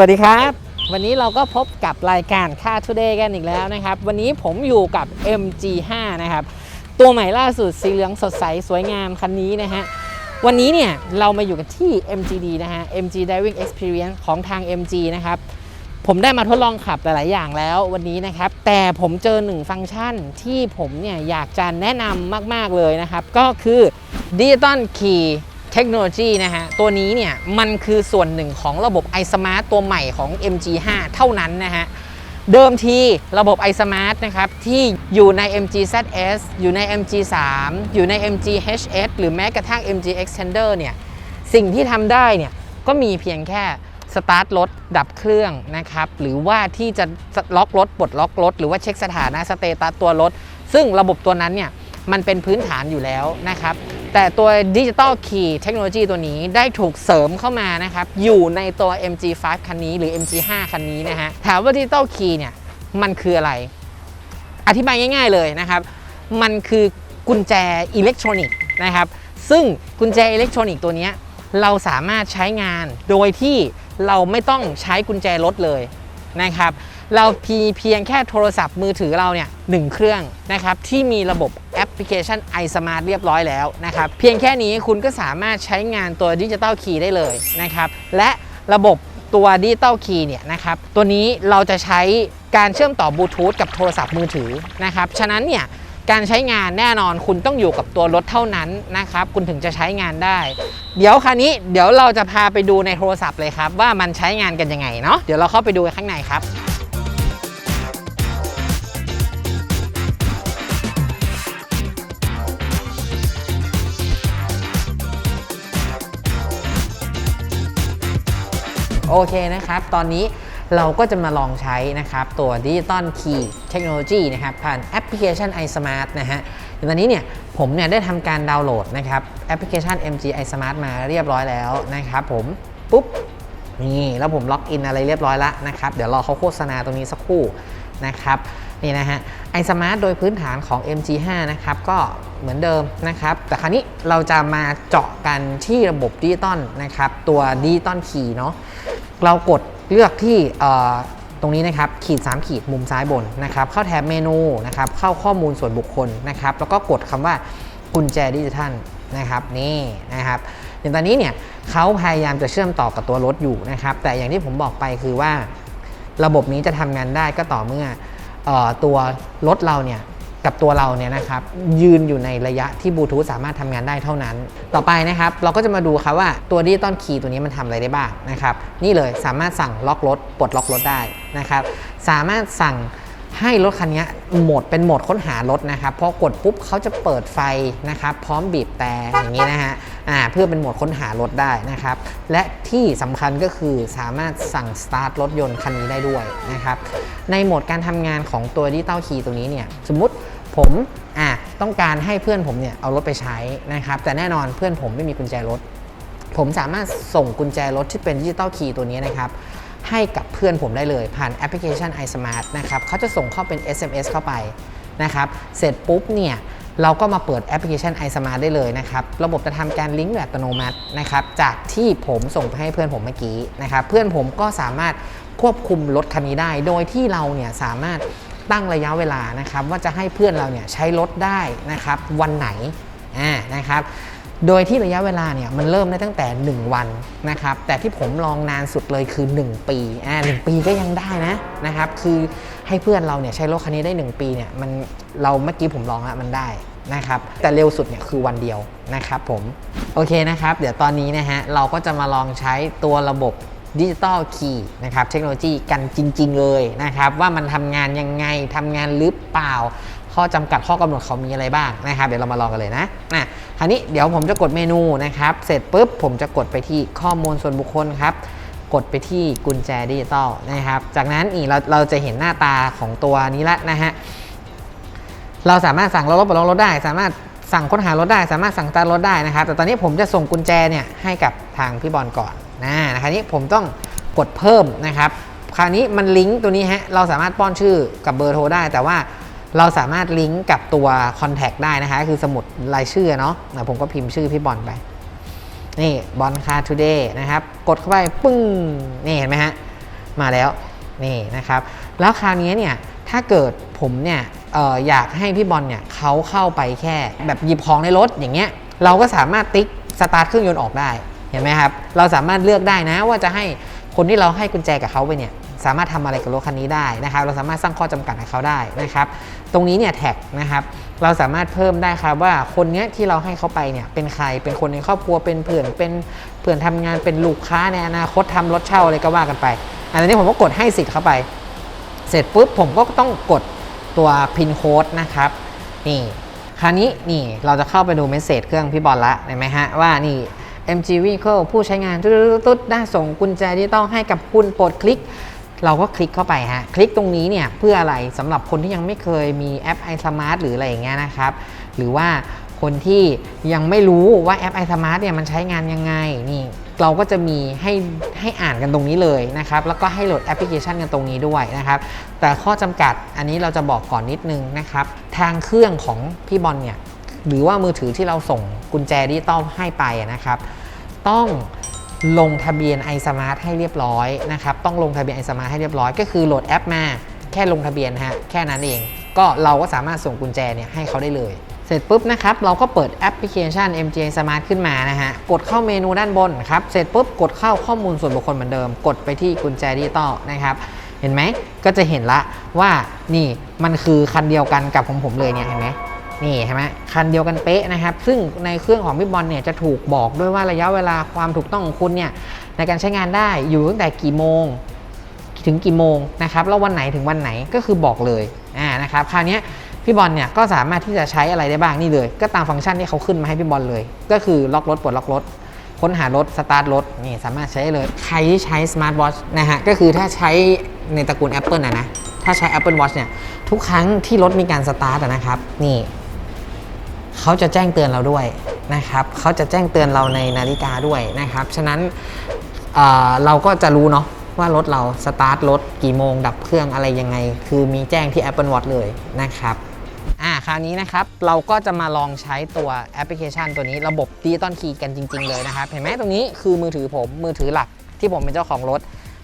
วัสดีครับ วันนี้เราก็พบกับรายการค่า Today กันอีกแล้วนะครับ วันนี้ผมอยู่กับ MG5 นะครับ ตัวใหม่ล่าสุดสีเหลืองสดใสสวยงามคันนี้นะฮะ วันนี้เนี่ยเรามาอยู่กันที่ MGD นะฮะ MG Driving Experience ของทาง MG นะครับ ผมได้มาทดลองขับหลาย ๆ อย่างแล้ววันนี้นะครับ แต่ผมเจอหนึ่งฟังก์ชันที่ผมเนี่ยอยากจะแนะนำมาก ๆ เลยนะครับ ก็คือ Digital Key Technology นะฮะ ตัวนี้เนี่ยมันคือส่วนหนึ่งของระบบ iSmart ตัวใหม่ของ MG5 เท่านั้นนะฮะ เดิมทีระบบ iSmart นะครับที่อยู่ใน MG ZS อยู่ใน MG3 อยู่ใน MG HS หรือแม้กระทั่ง MG Extender เนี่ยสิ่งที่ทำได้เนี่ยก็มีเพียงแค่สตาร์ทรถดับเครื่องนะครับหรือว่าที่จะล็อกรถปลดล็อกรถหรือว่าเช็คสถานะสเตตัสตัวรถ ซึ่งระบบตัวนั้นเนี่ย มันเป็นพื้นฐานอยู่แล้วนะครับ แต่ตัวดิจิ t a ลคีย์เทคโนโลยีตัวนี้ได้ถูกเสริมเข้ามานะครับ อยู่ในตัว MG5 คันนี้หรือ MG5 คันนี้นะฮะ ถามว่าดิจิ t a ลคีย์เนี่ย มันคืออะไร อธิบายง่าย ๆเลยนะครับ มันคือกุญแจอิเล็กทรอนิกส์นะครับ ซึ่งกุญแจอิเล็กทรอนิกส์ตัวนี้เราสามารถใช้งานโดยที่เราไม่ต้องใช้กุญแจรถเลยนะครับ เราพีเพียงแค่โทรศัพท์มือถือเราเนี่ยหนึ่งเครื่องนะครับที่มีระบบแอปพลิเคชัน iSmart เรียบร้อยแล้วนะครับเพียงแค่นี้คุณก็สามารถใช้งานตัวดิจิ t a ลคีย์ได้เลยนะครับและระบบตัวดิจิ t a ลคีย์เนี่ยนะครับตัวนี้เราจะใช้การเชื่อมต่อบลูทูธกับโทรศัพท์มือถือนะครับฉะนั้นเนี่ยการใช้งานแน่นอนคุณต้องอยู่กับตัวรถเท่านั้นนะครับคุณถึงจะใช้งานได้ เดี๋ยวคันนี้เดี๋ยวเราจะพาไปดูในโทรศัพท์เลยครับ ว่ามันใช้งานกันยังไงเนาะเดี๋ยวเราเข้าไปดูข้างในครับ โอเคนะครับ ตอนนี้เราก็จะมาลองใช้นะครับ ตัว Digital Key Technology นะครับ ผ่านแอปพลิเคชัน iSmart นะฮะตอนนี้เนี่ยผมเนี่ยได้ทำการดาวน์โหลดนะครับแอปพลิเคชัน MG iSmart มาเรียบร้อยแล้วนะครับผมปุ๊บนี่แล้วผมล็อกอินอะไรเรียบร้อยแล้วนะครับ เดี๋ยวรอเขาโฆษณาตรงนี้สักครู่นะครับนี่นะฮะ iSmart โดยพื้นฐานของ MG5 นะครับก็เหมือนเดิมนะครับ แต่คราวนี้เราจะมาเจาะกันที่ระบบดิจิตอลนะครับ ตัวดิจิตอลคีย์เนาะ เรากดเลือกที่ตรงนี้นะครับขีด 3 ขีดมุมซ้ายบนนะครับเข้าแท็บเมนูนะครับเข้าข้อมูลส่วนบุคคลนะครับแล้วก็กดคำว่ากุญแจดิจิทัลนะครับนี่นะครับอย่างตอนนี้เนี่ยเขาพยายามจะเชื่อมต่อกับตัวรถอยู่นะครับแต่อย่างที่ผมบอกไปคือว่า ระบบนี้จะทำงานได้ก็ต่อเมื่อออตัวรถเราเนี่ย กับตัวเราเนี่ยนะครับยืนอยู่ในระยะที่บลูทูธสามารถทำงานได้เท่านั้น ต่อไปนะครับเราก็จะมาดูครับว่าตัวดิจิตอลคีย์ตัวนี้มันทำอะไรได้บ้างนะครับนี่เลยสามารถสั่งล็อกรถปลดล็อกรถได้นะครับสามารถสั่งให้รถคันนี้โหมดเป็นโหมดค้นหารถนะครับพอกดปุ๊บเขาจะเปิดไฟนะครับพร้อมบีบแต่อย่างนี้นะฮะอ่าเพื่อเป็นโหมดค้นหารถได้นะครับและที่สำคัญก็คือสามารถสั่งสตาร์ทรถยนต์คันนี้ได้ด้วยนะครับในโหมดการทำงานของตัวดิจิตอลคีย์ตัวนี้เนี่ยสมมติ ผมอะต้องการให้เพื่อนผมเนี่ยเอารถไปใช้นะครับแต่แน่นอนเพื่อนผมไม่มีกุญแจรถ ผมสามารถส่งกุญแจรถที่เป็นดิจิตอลคีย์ตัวนี้นะครับให้กับเพื่อนผมได้เลยผ่านแอปพลิเคชัน iSmart นะครับเขาจะส่งเข้าเป็น SMS เข้าไปนะครับเสร็จปุ๊บเนี่ยเราก็มาเปิดแอปพลิเคชัน iSmart ได้เลยนะครับ ระบบจะทำการลิงก์แบบอัตโนมัตินะครับ จากที่ผมส่งไปให้เพื่อนผมเมื่อกี้นะครับ เพื่อนผมก็สามารถควบคุมรถคันนี้ได้ โดยที่เราเนี่ยสามารถ ตั้งระยะเวลานะครับว่าจะให้เพื่อนเราเนี่ยใช้รถได้นะครับวันไหนอ่านะครับโดยที่ระยะเวลาเนี่ยมันเริ่มได้ตั้งแต่ 1 วันนะครับแต่ที่ผมลองนานสุดเลยคือ 1 ปีอ่าหปีก็ยังได้นะนะครับคือให้เพื่อนเราเนี่ยใช้รถคันนี้ได้ 1 ปีเนี่ยมันเราเมื่อกี้ผมลองแล้วมันได้นะครับแต่เร็วสุดเนี่ยคือวันเดียวนะครับผมโอเคนะครับ เดี๋ยวตอนนี้นะฮะเราก็จะมาลองใช้ตัวระบบ ดิจิตอลคีย์นะครับเทคโนโลยีกันจริง ๆ เลยนะครับว่ามันทำงานยังไงทำงานหรือเปล่า ข้อจำกัดข้อกำหนดเขามีอะไรบ้างนะครับ เดี๋ยวเรามาลองกันเลยนะอะคราวนี้เดี๋ยวผมจะกดเมนูนะครับ เสร็จปุ๊บผมจะกดไปที่ข้อมูลส่วนบุคคลครับกดไปที่กุญแจดิจิตอลนะครับ จากนั้นอีกเราเราจะเห็นหน้าตาของตัวนี้ละนะฮะ เราสามารถสั่งรถรถปลดล็อกรถได้ สามารถสั่งค้นหารถได้ สามารถสั่งตาร์ทรถได้นะครับ แต่ตอนนี้ผมจะส่งกุญแจเนี่ยให้กับทางพี่บอลก่อน นะคราวนี้ผมต้องกดเพิ่มนะครับคราวนี้มันลิงก์ตัวนี้ฮะเราสามารถป้อนชื่อกับเบอร์โทรได้ แต่ว่าเราสามารถลิงก์กับตัวคอนแทคได้นะคะคือสมุดรายชื่อเนาะผมก็พิมพ์ชื่อพี่บอลไป นี่บอลคาทูเดย์นะครับ กดเข้าไปปึ้งนี่เห็นไหมฮะมาแล้วนี่นะครับ แล้วคราวนี้เนี่ยถ้าเกิดผมเนี่ยอออยากให้พี่บอลเนี่ยเขาเข้าไปแค่แบบหยิบของในรถอย่างเงี้ยเราก็สามารถติ๊กสตาร์ทเครื่องยนต์ออกได้ เห็นไหมครับ เราสามารถเลือกได้นะว่าจะให้คนที่เราให้กุญแจกับเขาไปเนี่ยสามารถทำอะไรกับรถคันนี้ได้นะครับ เราสามารถสร้างข้อจำกัดให้เขาได้นะครับ ตรงนี้เนี่ยแท็กนะครับ เราสามารถเพิ่มได้ครับว่าคนเนี้ยที่เราให้เขาไปเนี่ยเป็นใคร เป็นคนในครอบครัว เป็นเพื่อน เป็นเพื่อนทำงาน เป็นลูกค้าในอนาคตทำรถเช่าอะไรก็ว่ากันไป อันนี้ผมก็กดให้สิทธิ์เข้าไป เสร็จปุ๊บผมก็ต้องกดตัวพินโค้ดนะครับ นี่ คราวนี้นี่เราจะเข้าไปดูเมสเซจเครื่องพี่บอลละเห็นไหมฮะว่านี่ MG Vehicle ผู้ใช้งานตุ๊ดได้ส่งกุญแจที่ต้องให้กับคุณโปรดคลิก เราก็คลิกเข้าไปฮะ คลิกตรงนี้เนี่ยเพื่ออะไรสำหรับคนที่ยังไม่เคยมีแอป iSmart หรืออะไรอย่างเงี้ยนะครับ หรือว่าคนที่ยังไม่รู้ว่าแอป iSmart เนี่ยมันใช้งานยังไงนี่เราก็จะมีให้ให้อ่านกันตรงนี้เลยนะครับ แล้วก็ให้โหลดแอปพลิเคชันกันตรงนี้ด้วยนะครับ แต่ข้อจำกัดอันนี้เราจะบอกก่อนนิดนึงนะครับ ทางเครื่องของพี่บอลเนี่ย หรือว่ามือถือที่เราส่งกุญแจดิจิตอลให้ไปนะครับ ต้องลงทะเบียน iSmart ให้เรียบร้อยนะครับ ต้องลงทะเบียน iSmart ให้เรียบร้อย ก็คือโหลดแอปมาแค่ลงทะเบียนฮะแค่นั้นเอง ก็เราก็สามารถส่งกุญแจเนี่ยให้เขาได้เลย เสร็จปุ๊บนะครับ เราก็เปิดแอปพลิเคชัน MJ Smart ขึ้นมานะฮะ กดเข้าเมนูด้านบนครับ เสร็จปุ๊บกดเข้าข้อมูลส่วนบุคคลเหมือนเดิม กดไปที่กุญแจดิจิตอลนะครับ เห็นไหม ก็จะเห็นละว่านี่มันคือคันเดียวกันกับของผมเลยเนี่ยเห็นไหม นี่ใช่ไหมคันเดียวกันเป๊ะนะครับ ซึ่งในเครื่องของพี่บอลเนี่ยจะถูกบอกด้วยว่าระยะเวลาความถูกต้องของคุณเนี่ยในการใช้งานได้อยู่ตั้งแต่กี่โมงถึงกี่โมงนะครับแล้ววันไหนถึงวันไหนก็คือบอกเลยอ่านะครับคราวนี้พี่บอลเนี่ยก็สามารถที่จะใช้อะไรได้บ้างนี่เลย ก็ตามฟังก์ชันที่เขาขึ้นมาให้พี่บอลเลย ก็คือล็อกรถปลดล็อกรถค้นหารถสตาร์ทรถนี่สามารถใช้ได้เลย ใครที่ใช้สมาร์ทวอชนะฮะก็คือถ้าใช้ในตระกูล Apple นะนะถ้าใช้ Apple Watch เนี่ยทุกครั้งที่รถมีการสตาร์ทนะครับนี่ เขาจะแจ้งเตือนเราด้วยนะครับเขาจะแจ้งเตือนเราในนาฬิกาด้วยนะครับ ฉะนั้นเเราก็จะรู้เนาะว่ารถเราสตาร์ทรถกี่โมงดับเครื่องอะไรยังไง คือมีแจ้งที่ Apple Watch เลยนะครับอ่าคราวนี้นะครับเราก็จะมาลองใช้ตัวแอปพลิเคชันตัวนี้ระบบดิจิตอลคีย์กันจริง ๆ เลยนะครับ เห็นไหมตรงนี้คือมือถือผมมือถือหลักที่ผมเป็นเจ้าของรถ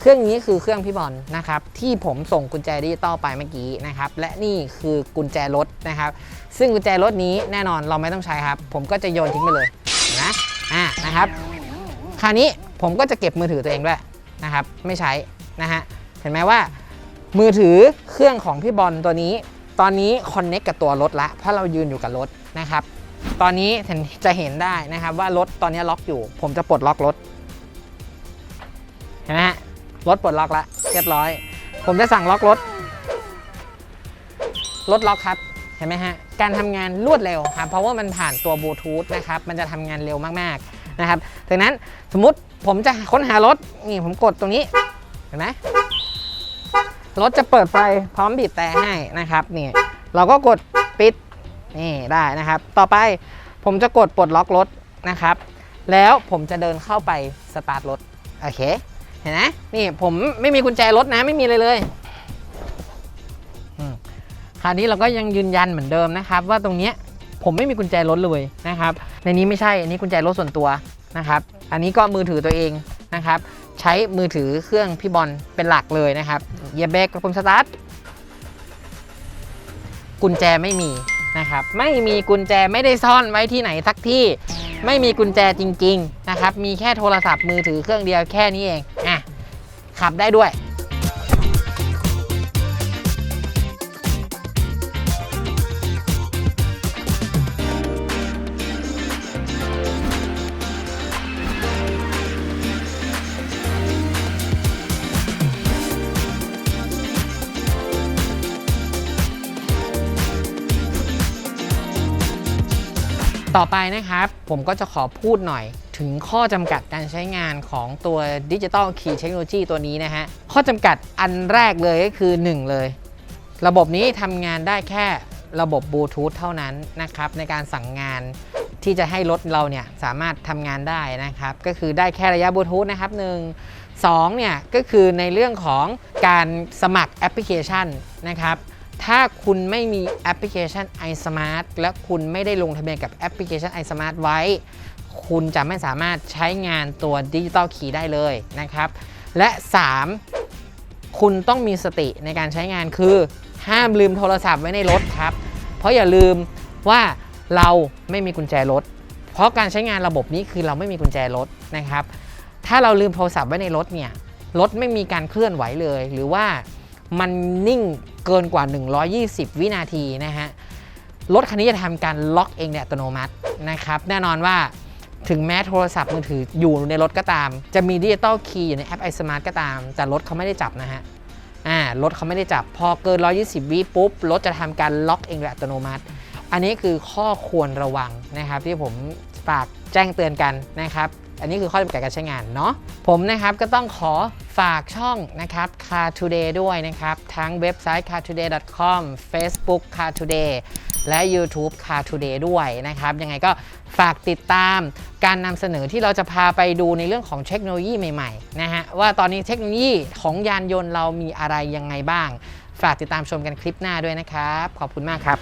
เครื่องนี้คือเครื่องพี่บอลนะครับที่ผมส่งกุญแจดิจิตอลไปเมื่อกี้นะครับและนี่คือกุญแจรถนะครับ ซึ่งกุญแจรถนี้แน่นอนเราไม่ต้องใช้ครับ ผมก็จะโยนทิ้งไปเลยนะอ่านะครับ คราวนี้ผมก็จะเก็บมือถือตัวเองด้วยนะครับ ไม่ใช้นะฮะเห็นไหมว่า มือถือเครื่องของพี่บอลตัวนี้ ตอนนี้คอนเน็กกับตัวรถละเพราะเรายืนอยู่กับรถนะครับ ตอนนี้เห็นจะเห็นได้นะครับว่ารถตอนนี้ล็อกอยู่ ผมจะปลดล็อกรถ รถปลดล็อกและเรียบร้อย ผมจะสั่งล็อกรถ รถล็อกครับ เห็นไหมฮะ การทำงานรวดเร็วครับ เพราะว่ามันผ่านตัวบลูทูธนะครับ มันจะทำงานเร็วมากๆนะครับดังนั้นสมมุติผมจะค้นหารถ นี่ผมกดตรงนี้ เห็นไหมรถจะเปิดไฟพร้อมบีบแต่ให้นะครับ นี่ เราก็กดปิด นี่ได้นะครับ ต่อไปผมจะกดปลดล็อกรถนะครับ แล้วผมจะเดินเข้าไปสตาร์ทรถ โอเค เห็นไหมนี่ผมไม่มีกุญแจรถนะไม่มีเลยเลยคราวนี้เราก็ยังยืนยันเหมือนเดิมนะครับ ว่าตรงเนี้ยผมไม่มีกุญแจรถเลยนะครับ ในนี้ไม่ใช่อันนี้กุญแจรถส่วนตัวนะครับ อันนี้ก็มือถือตัวเองนะครับ ใช้มือถือเครื่องพี่บอลเป็นหลักเลยนะครับเยียบเบรกกับปุ่มสตาร์ทกุญแจไม่มีนะครับ ไม่มีกุญแจไม่ได้ซ่อนไว้ที่ไหนสักที่ ไม่มีกุญแจจริง ๆ นะครับ มีแค่โทรศัพท์มือถือเครื่องเดียวแค่นี้เอง อะ ขับได้ด้วย ต่อไปนะครับ ผมก็จะขอพูดหน่อยถึงข้อจำกัดการใช้งานของตัวดิจิตอลคีย์เทคโนโลยีตัวนี้นะฮะ ข้อจำกัดอันแรกเลยก็คือ 1 เลย ระบบนี้ทำงานได้แค่ระบบบลูทูธเท่านั้นนะครับ ในการสั่งงานที่จะให้รถเราเนี่ยสามารถทำงานได้นะครับ ก็คือได้แค่ระยะบลูทูธนะครับหนึ่งสองเนี่ยก็คือในเรื่องของการสมัครแอปพลิเคชันนะครับ ถ้าคุณไม่มีแอปพลิเคชัน iSmart และคุณไม่ได้ลงทะเบียนกับแอปพลิเคชัน iSmart ไว้ คุณจะไม่สามารถใช้งานตัวดิจิตอลคีย์ได้เลยนะครับ และ 3 คุณต้องมีสติในการใช้งานคือ ห้ามลืมโทรศัพท์ไว้ในรถครับ เพราะอย่าลืมว่าเราไม่มีกุญแจรถ เพราะการใช้งานระบบนี้คือเราไม่มีกุญแจรถนะครับ ถ้าเราลืมโทรศัพท์ไว้ในรถเนี่ยรถไม่มีการเคลื่อนไหวเลย หรือว่า มันนิ่งเกินกว่า 120 วินาทีนะฮะ รถคันนี้จะทำการล็อกเองเนี่ยอัตโนมัตินะครับ แน่นอนว่าถึงแม้โทรศัพท์มือถืออยู่ในรถก็ตาม จะมีดิจิตอลคีย์อยู่ในแอป iSmart ก็ตาม แต่รถเขาไม่ได้จับนะฮะ อ่ารถเขาไม่ได้จับ พอเกิน 120 วิปุ๊บ รถจะทำการล็อกเองโดยอัตโนมัติ อันนี้คือข้อควรระวังนะครับที่ผมฝากแจ้งเตือนกันนะครับ อันนี้คือข้อจำกัดการใช้งานเนาะผมนะครับก็ต้องขอฝากช่องนะครับ Car Today ด้วยนะครับ ทั้งเว็บไซต์ cartoday.com Facebook Car Today และ YouTube Car Today ด้วยนะครับ ยังไงก็ฝากติดตามการนำเสนอที่เราจะพาไปดูในเรื่องของเทคโนโลยีใหม่ๆนะฮะว่าตอนนี้เทคโนโลยีของยานยนต์เรามีอะไรยังไงบ้าง ฝากติดตามชมกันคลิปหน้าด้วยนะครับ ขอบคุณมากครับ